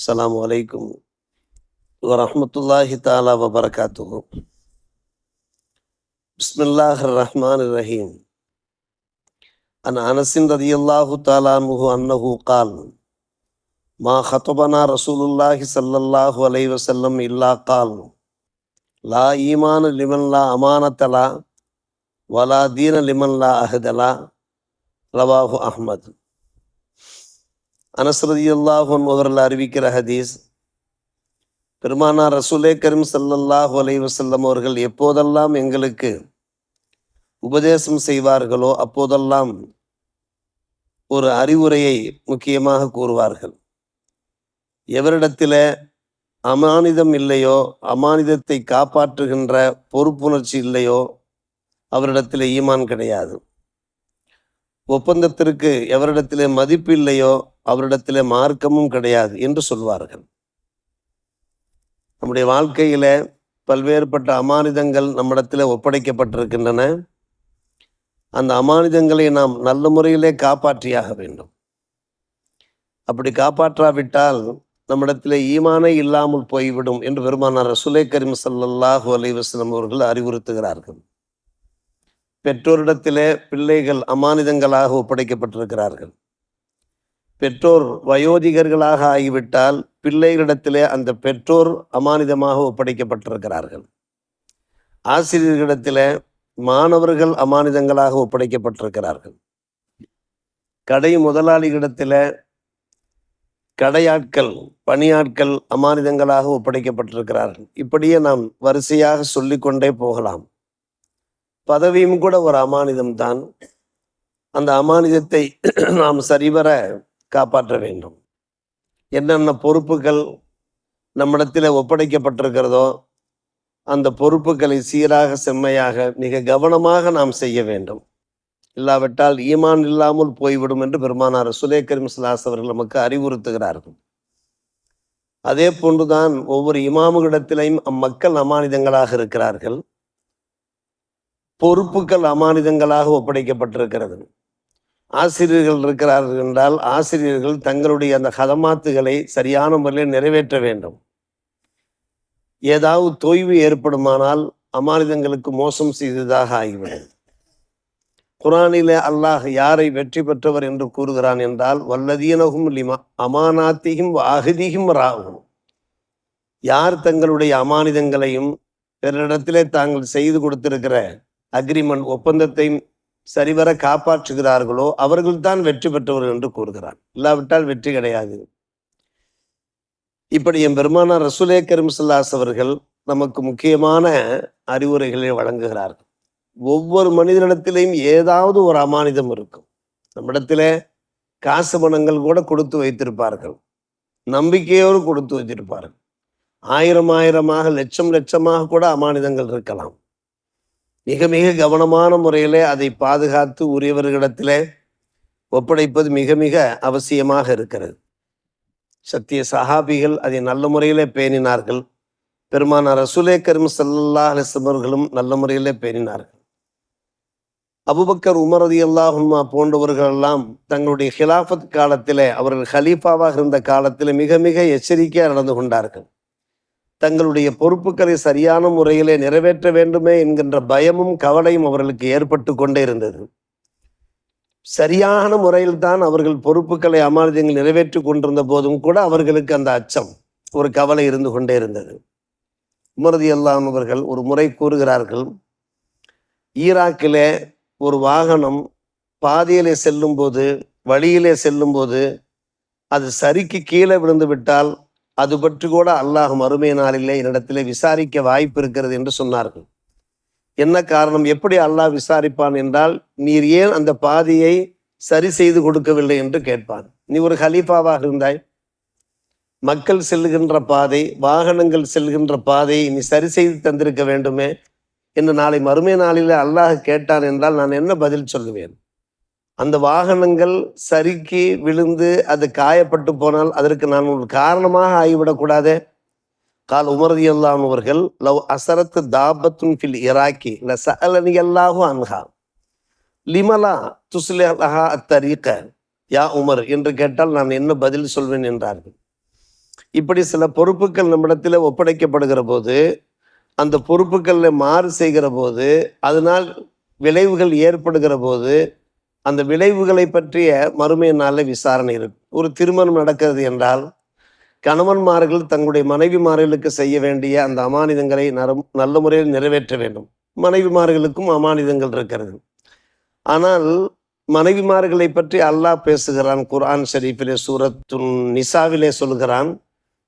السلام عليكم ورحمة الله تعالى وبركاته. بسم الله الرحمن الرحيم. عن أنس رضي الله تعالى عنه أنه قال ما خطبنا رسول الله صلى الله عليه وسلم إلا قال لا إيمان لمن لا أمانة لا ولا دين لمن لا أهد لا. رواه أحمد. அனஸ்ரதி அல்லாஹன் அவர்கள் அறிவிக்கிற ஹதீஸ் பெருமானார் ரசூலே கரீம் சல்லல்லாஹு அலைஹி வஸல்லம் அவர்கள் எப்போதெல்லாம் எங்களுக்கு உபதேசம் செய்வார்களோ அப்போதெல்லாம் ஒரு அறிவுரையை முக்கியமாக கூறுவார்கள். எவரிடத்தில் அமானிதம் இல்லையோ அமானிதத்தை காப்பாற்றுகின்ற பொறுப்புணர்ச்சி இல்லையோ அவரிடத்தில் ஈமான் கிடையாது. ஒப்பந்தத்திற்கு எவரிடத்திலே மதிப்பு இல்லையோ அவரிடத்திலே மார்க்கமும் கிடையாது என்று சொல்வார்கள். நம்முடைய வாழ்க்கையில பல்வேறுபட்ட அமானிதங்கள் நம்மிடத்தில் ஒப்படைக்கப்பட்டிருக்கின்றன. அந்த அமானிதங்களை நாம் நல்ல முறையிலே காப்பாற்றியாக வேண்டும். அப்படி காப்பாற்றாவிட்டால் நம்மிடத்திலே ஈமானே இல்லாமல் போய்விடும் என்று பெருமானார் சுலே கரீம் சல்லாஹூ அலைஹி அவர்கள் அறிவுறுத்துகிறார்கள். பெற்றோரிடத்திலே பிள்ளைகள் அமானிதங்களாக ஒப்படைக்கப்பட்டிருக்கிறார்கள். பெற்றோர் வயோதிகர்களாக ஆகிவிட்டால் பிள்ளைகளிடத்திலே அந்த பெற்றோர் அமானிதமாக ஒப்படைக்கப்பட்டிருக்கிறார்கள். ஆசிரியர்களிடத்தில் மாணவர்கள் அமானிதங்களாக ஒப்படைக்கப்பட்டிருக்கிறார்கள். கடை முதலாளிகளிடத்தில் கடையாட்கள் பணியாட்கள் அமானிதங்களாக ஒப்படைக்கப்பட்டிருக்கிறார்கள். இப்படியே நாம் வரிசையாக சொல்லிக்கொண்டே போகலாம். பதவியும் கூட ஒரு அமானிதம் தான் அந்த அமானிதத்தை நாம் சரிவர காப்பாற்ற வேண்டும். என்னென்ன பொறுப்புகள் நம்மிடத்தில் ஒப்படைக்கப்பட்டிருக்கிறதோ அந்த பொறுப்புகளை சீராக செம்மையாக மிக கவனமாக நாம் செய்ய வேண்டும். இல்லாவிட்டால் ஈமான் இல்லாமல் போய்விடும் என்று பெருமானார் சுலே கரீம் சிலாஸ் அவர்கள் நமக்கு அறிவுறுத்துகிறார்கள். அதே போன்றுதான் ஒவ்வொரு இமாமுகளிடத்திலையும் அம்மக்கள் அமானிதங்களாக இருக்கிறார்கள். பொறுப்புகள் அமானிதங்களாக ஒப்படைக்கப்பட்டிருக்கிறது. ஆசிரியர்கள் இருக்கிறார்கள் என்றால் ஆசிரியர்கள் தங்களுடைய அந்த ஹதமாத்துகளை சரியான முறையில் நிறைவேற்ற வேண்டும். ஏதாவது தொய்வு ஏற்படுமானால் அமானிதங்களுக்கு மோசம் செய்ததாக ஆகிவிடும். குரானிலே அல்லாஹ் யாரை வெற்றி பெற்றவர் என்று கூறுகிறான் என்றால் வல்லதீனகும் லிமா அமானாத்தியும் அகதியும் ராகும் யார் தங்களுடைய அமானிதங்களையும் பிறரிடத்திலே தாங்கள் செய்து கொடுத்திருக்கிற அக்ரிமெண்ட் ஒப்பந்தத்தை சரிவர காப்பாற்றுகிறார்களோ அவர்கள்தான் வெற்றி பெற்றவர்கள் என்று கூறுகிறான் இல்லாவிட்டால் வெற்றி கிடையாது. இப்படி என் பெருமானார் ரசூலே கரும் ஸல்லல்லாஹு அவர்கள் நமக்கு முக்கியமான அறிவுரைகளை வழங்குகிறார்கள். ஒவ்வொரு மனிதனிடத்திலையும் ஏதாவது ஒரு அமானிதம் இருக்கும். நம்மிடத்திலே காசு பணங்கள் கூட கொடுத்து வைத்திருப்பார்கள். நம்பிக்கையோடு கொடுத்து வைத்திருப்பார்கள். ஆயிரம் ஆயிரமாக லட்சம் லட்சமாக கூட அமானிதங்கள் இருக்கலாம். மிக மிக கவனமான முறையிலே அதை பாதுகாத்து உரியவர்களிடத்திலே ஒப்படைப்பது மிக மிக அவசியமாக இருக்கிறது. சத்திய சஹாபிகள் அதை நல்ல முறையிலே பேணினார்கள். பெருமான ரசூலே கரும் சல்லல்லா அலிஸ்லமர்களும் நல்ல முறையிலே பேணினார்கள். அபுபக்கர் உமர் ரதி அல்லாஹுமா போன்றவர்கள் எல்லாம் தங்களுடைய ஹிலாஃபத் காலத்திலே அவர்கள் ஹலீஃபாவாக இருந்த காலத்தில் மிக மிக எச்சரிக்கையாக நடந்து கொண்டார்கள். தங்களுடைய பொறுப்புகளை சரியான முறையிலே நிறைவேற்ற வேண்டுமே என்கின்ற பயமும் கவலையும் அவர்களுக்கு ஏற்பட்டு கொண்டே இருந்தது. சரியான முறையில் தான் அவர்கள் பொறுப்புகளை அமானிதங்கள் நிறைவேற்றி கொண்டிருந்த போதும் கூட அவர்களுக்கு அந்த அச்சம் ஒரு கவலை இருந்து கொண்டே இருந்தது. உமரதி அல்லாம் அவர்கள் ஒரு முறை கூறுகிறார்கள் ஈராக்கிலே ஒரு வாகனம் பாதையிலே செல்லும் போது வழியிலே செல்லும்போது அது சரிக்கு கீழே விழுந்து விட்டால் அது பற்றி கூட அல்லாஹ் மறுமை நாளிலே என்னிடத்திலே விசாரிக்க வாய்ப்பு இருக்கிறது என்று சொன்னார்கள். என்ன காரணம்? எப்படி அல்லாஹ் விசாரிப்பான் என்றால் நீர் ஏன் அந்த பாதையை சரி செய்து கொடுக்கவில்லை என்று கேட்பான். நீ ஒரு ஹலீஃபாவாக இருந்தாய். மக்கள் செல்லுகின்ற பாதை வாகனங்கள் செல்கின்ற பாதையை நீ சரி செய்து தந்திருக்க வேண்டுமே என்று நாளை மறுமை நாளில் அல்லாஹ் கேட்டான் என்றால் நான் என்ன பதில் சொல்லுவேன்? அந்த வாகனங்கள் சறுக்கி விழுந்து அது காயப்பட்டு போனால் அதற்கு நான் ஒரு காரணமாக ஆகிவிடக்கூடாதே? கால் உமரதி அல்லாம் அவர்கள் லவ் அசரத்து தாபத்துன் ஃபில் இராக்கி ல சஅலனி அல்லாஹு அன்ஹா. லிமலா துஸ்லிஹா அத்தரீக்க யா உமர் என்று கேட்டால் நான் என்ன பதில் சொல்வேன் என்றார்கள். இப்படி சில பொறுப்புகள் நம்மிடத்தில் ஒப்படைக்கப்படுகிற போது அந்த பொறுப்புகளில் மாறு செய்கிற போது அதனால் விளைவுகள் ஏற்படுகிற போது அந்த விளைவுகளை பற்றிய மறுமைய நாளில் விசாரணை இருக்கும் ஒரு திருமணம் நடக்கிறது என்றால் கணவன்மார்கள் தங்களுடைய மனைவிமார்களுக்கு செய்ய வேண்டிய அந்த அமானிதங்களை நரம் நல்ல முறையில் நிறைவேற்ற வேண்டும். மனைவிமார்களுக்கும் அமானிதங்கள் இருக்கிறது. ஆனால் மனைவிமார்களை பற்றி அல்லாஹ் பேசுகிறான் குர்ஆன் ஷரீஃபிலே சூரத்துன் நிசாவிலே சொல்கிறான்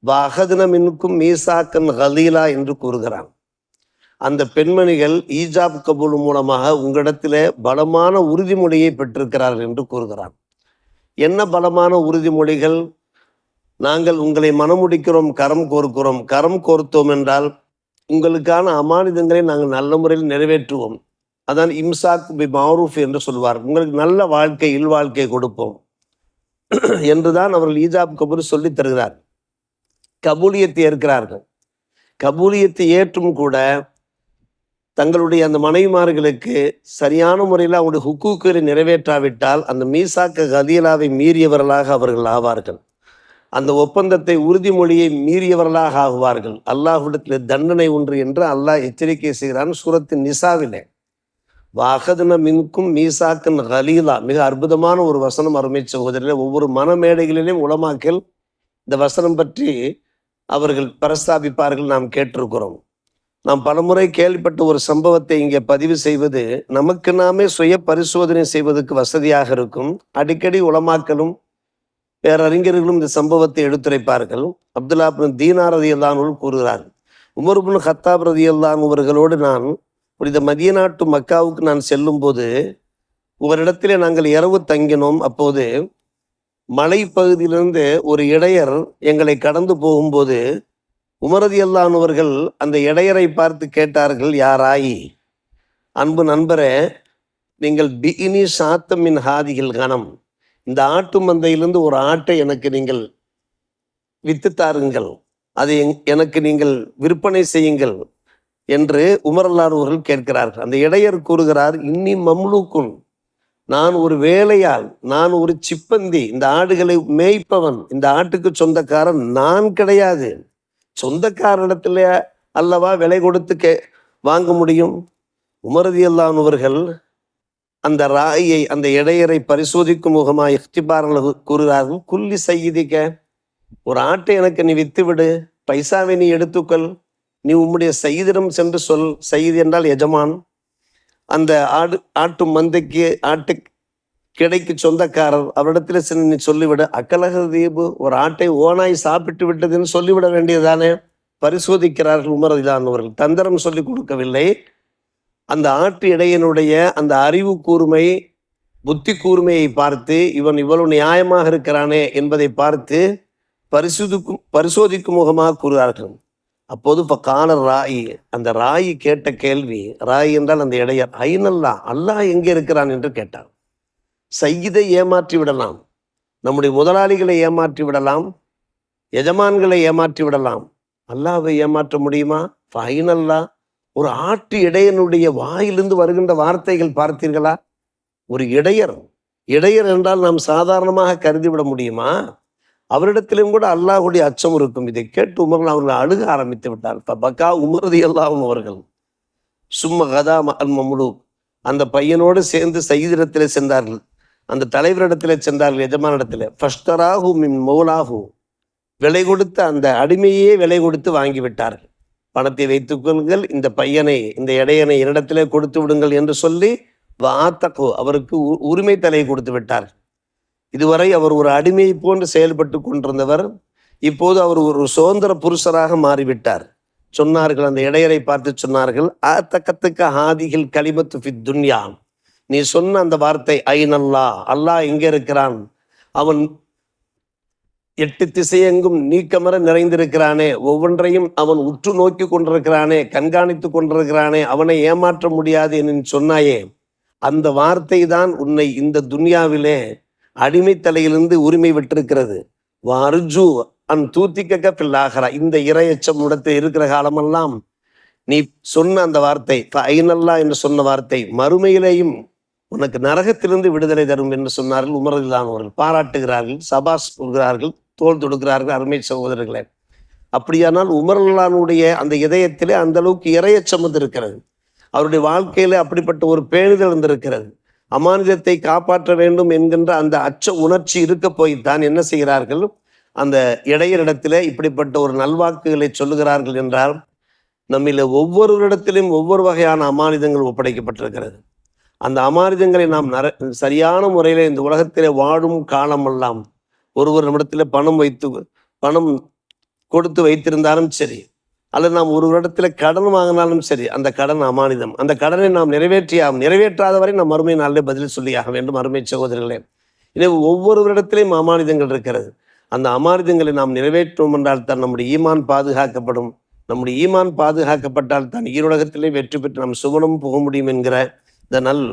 வாகதன மின்கும் மீசாக்கன் ஹலீலா என்று கூறுகிறான். அந்த பெண்மணிகள் ஈஜாப் கபூல் மூலமாக உங்களிடத்தில் பலமான உறுதிமொழியை பெற்றிருக்கிறார்கள் என்று கூறுகிறார் என்ன பலமான உறுதிமொழிகள்? நாங்கள் உங்களை மனமுடிக்கிறோம் கரம் கோர்க்கிறோம். கரம் கோர்த்தோம் என்றால் உங்களுக்கான அமானிதங்களை நாங்கள் நல்ல முறையில் நிறைவேற்றுவோம். அதான் இம்சாக் பி மாரூஃப் என்று சொல்வார். உங்களுக்கு நல்ல வாழ்க்கை இல்வாழ்க்கை கொடுப்போம் என்றுதான் அவர்கள் ஈஜாப் கபூர் சொல்லித் தருகிறார். கபூலியத்தை ஏற்கிறார்கள். கபூலியத்தை ஏற்றும் கூட தங்களுடைய அந்த மனைவிமார்களுக்கு சரியான முறையில் அவங்களுடைய ஹுக்கூக்களை நிறைவேற்றாவிட்டால் அந்த மீசாக்க கதீலாவை மீறியவர்களாக அவர்கள் ஆவார்கள். அந்த ஒப்பந்தத்தை உறுதிமொழியை மீறியவர்களாக ஆகுவார்கள். அல்லாஹ்விடத்தில் தண்டனை ஒன்று என்று அல்லாஹ் எச்சரிக்கை செய்கிறான் சூரத்தின் நிசாவிலே. வாகதுன மின்கும் மீசாக்கன் ஹலீலா. மிக அற்புதமான ஒரு வசனம் அருமை சகோதரில் ஒவ்வொரு மனமேடைகளிலும் உலமாக்கல் இந்த வசனம் பற்றி அவர்கள் பிரஸ்தாபிப்பார்கள் நாம் கேட்டிருக்கிறோம். நாம் பலமுறை கேள்விப்பட்ட ஒரு சம்பவத்தை இங்கே பதிவு செய்வது நமக்கு நாமே சுய பரிசோதனை செய்வதற்கு வசதியாக இருக்கும். அடிக்கடி உளமாக்கலும் பேரறிஞர்களும் இந்த சம்பவத்தை எடுத்துரைப்பார்கள். அப்துல்லா பின் தீனார் ரதியல்லானோடு கூறுகிறார் உமர் பின் ஹத்தாப் ரதியல்லான் அவர்களோடு நான் புனித மதிய நாட்டு மக்காவுக்கு நான் செல்லும்போது ஓரிடத்திலே நாங்கள் இரவு தங்கினோம். அப்போது மலைப்பகுதியிலிருந்து ஒரு இடையர் எங்களை கடந்து போகும்போது உமரதி அல்லானவர்கள் அந்த இடையரை பார்த்து கேட்டார்கள் யாராயி? அன்பு நண்பரே நீங்கள் பிஇனி சாத்தமின் ஹாதிகள் கணம். இந்த ஆட்டு மந்தையிலிருந்து ஒரு ஆட்டை எனக்கு நீங்கள் வித்து தாருங்கள். அதை எங்- எனக்கு நீங்கள் விற்பனை செய்யுங்கள் என்று உமரல்லானவர்கள் கேட்கிறார்கள். அந்த இடையர் கூறுகிறார் இன்னி மம்லூக்குன். நான் ஒரு வேலையால் நான் ஒரு சிப்பந்தி இந்த ஆடுகளை மேய்ப்பவன் இந்த ஆட்டுக்கு சொந்தக்காரன் நான் கிடையாது. சொந்தக்காரனிடத்துல அல்லவா விலை கொடுத்து கே வாங்க முடியும்? உமரதி அல்லானவர்கள் அந்த ராயை அந்த இடையரை பரிசோதிக்கும் முகமா இஃப்திபாரர்கள் கூறுகிறார்கள் குல்லி செய்திக்க ஒரு ஆட்டை எனக்கு நீ வித்து விடு பைசாவை நீ எடுத்துக்கொள் நீ உம்முடைய சைதிடம் சென்று சொல் செய்தி என்றால் எஜமான். அந்த ஆடு ஆட்டு மந்தைக்கு ஆட்டு கிடைக்கு சொந்தக்காரர் அவரிடத்துல சென்று சொல்லிவிட. அக்கலக தீபு ஒரு ஆட்டை ஓனாய் சாப்பிட்டு விட்டதுன்னு சொல்லிவிட வேண்டியதானே பரிசோதிக்கிறார்கள் உமரதிலானவர்கள் தந்திரம் சொல்லி கொடுக்கவில்லை. அந்த ஆட்டு இடையனுடைய அந்த அறிவு கூர்மை புத்தி கூர்மையை பார்த்து இவன் இவ்வளவு நியாயமாக இருக்கிறானே என்பதை பார்த்து பரிசோதிக்கும் பரிசோதிக்கும் முகமாக கூறுகிறார்கள். அப்போது இப்போ கால ராயி அந்த ராயி கேட்ட கேள்வி ராயி என்றால் அந்த இடையர் ஐநல்லா அல்லாஹ் எங்கே இருக்கிறான்? என்று கேட்டார். சையிதை ஏமாற்றி விடலாம். நம்முடைய முதலாளிகளை ஏமாற்றி விடலாம். எஜமான்களை ஏமாற்றி விடலாம். அல்லாவை ஏமாற்ற முடியுமா? ஃபைனல்லா ஒரு ஆட்டு இடையனுடைய வாயிலிருந்து வருகின்ற வார்த்தைகள் பார்த்தீர்களா? ஒரு இடையர். இடையர் என்றால் நாம் சாதாரணமாக கருதிவிட முடியுமா? அவரிடத்திலும் கூட அல்லாஹுடைய அச்சம் இருக்கும். இதை கேட்டு உமர்கள் அவர்கள் அழுக ஆரம்பித்து விட்டார். பக்கா உமரதி அல்லாஹும் அவர்கள். சும்ம கதா அல் மமுலு அந்த பையனோடு சேர்ந்து சைதிடத்தில் சென்றார்கள். அந்த தலைவரிடத்தில் சென்றார்கள் எஜமானிடத்தில். ஃபஸ்டராகு மின் மௌலாகு விலை கொடுத்து அந்த அடிமையே விலை கொடுத்து வாங்கிவிட்டார்கள். பணத்தை வைத்துக்கொள்ளுங்கள் இந்த பையனை இந்த இடையனை என்னிடத்திலே கொடுத்து விடுங்கள் என்று சொல்லி வாத்தகோ அவருக்கு உ- உரிமை தலையை கொடுத்து விட்டார் இதுவரை அவர் ஒரு அடிமையை போன்று செயல்பட்டு கொண்டிருந்தவர் இப்போது அவர் ஒரு சுதந்திர புருஷராக மாறிவிட்டார். சொன்னார்கள் அந்த இடையரை பார்த்து சொன்னார்கள் ஆத்தக்கத்துக்க ஹாதிகள் கலிமத்து ஃபித் துன்யா. நீ சொன்ன அந்த வார்த்தை ஐநல்லா அல்லாஹ் எங்கே இருக்கிறான்? அவன் எட்டு திசையெங்கும் நீக்கமர நிறைந்திருக்கிறானே. ஒவ்வொன்றையும் அவன் உற்று நோக்கி கொண்டிருக்கிறானே கண்காணித்து கொண்டிருக்கிறானே. அவனை ஏமாற்ற முடியாது என்று சொன்னாயே அந்த வார்த்தை தான் உன்னை இந்த துன்யாவிலே அடிமைத்தலையிலிருந்து உரிமை விட்டிருக்கிறது. வார்ஜு அன் தூத்திக்க பில்லாகிறா இந்த இரையச்சம் உடத்தில் இருக்கிற காலமெல்லாம் நீ சொன்ன அந்த வார்த்தை ஐநல்லா என்று சொன்ன வார்த்தை மறுமையிலேயும் உனக்கு நரகத்திலிருந்து விடுதலை தரும் என்று சொன்னார்கள் உமரதில்லானவர்கள் பாராட்டுகிறார்கள் சபாஸ் சொல்கிறார்கள் தோல் தொடுக்கிறார்கள் அருமை சகோதரர்களே. அப்படியானால் உமரல்லானுடைய அந்த இதயத்திலே அந்த அளவுக்கு இறையச்சம் இருக்கிறது. அவருடைய வாழ்க்கையில அப்படிப்பட்ட ஒரு பேணுதல் இருந்திருக்கிறது. அமானிதத்தை காப்பாற்ற வேண்டும் என்கின்ற அந்த அச்ச உணர்ச்சி இருக்க தான் என்ன செய்கிறார்கள்? அந்த இடையரிடத்தில் இப்படிப்பட்ட ஒரு நல்வாக்குகளை சொல்லுகிறார்கள் என்றால் நம்மில ஒவ்வொருவரிடத்திலும் ஒவ்வொரு வகையான அமானிதங்கள் ஒப்படைக்கப்பட்டிருக்கிறது. அந்த அமானிதங்களை நாம் நர சரியான முறையில் இந்த உலகத்திலே வாழும் காலமெல்லாம் ஒருவர் நம்மிடத்தில் பணம் வைத்து பணம் கொடுத்து வைத்திருந்தாலும் சரி அல்லது நாம் ஒரு இடத்துல கடன் வாங்கினாலும் சரி அந்த கடன் அமானிதம். அந்த கடனை நாம் நிறைவேற்றியாகும் நிறைவேற்றாத வரை நாம் மறுமை நாளிலே பதில் சொல்லியாக வேண்டும் அருமை சகோதரர்களே. எனவே ஒவ்வொருவரிடத்திலையும் அமானிதங்கள் இருக்கிறது. அந்த அமானிதங்களை நாம் நிறைவேற்றுவோம் என்றால் தான் நம்முடைய ஈமான் பாதுகாக்கப்படும். நம்முடைய ஈமான் பாதுகாக்கப்பட்டால் தான் ஈருலகத்திலே வெற்றி பெற்று நாம் சுவனம் போக முடியும் என்கிற இந்த நல்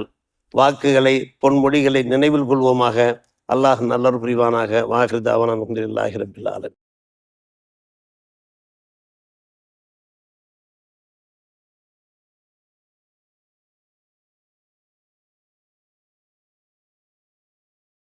வாக்குகளை பொன்மொழிகளை நினைவில் கொள்வோமாக. அல்லாஹ் நல்லர் புரிவானாக. வாகிருதாவன் அலமதுல்லாஹி ரபில் ஆலமீன்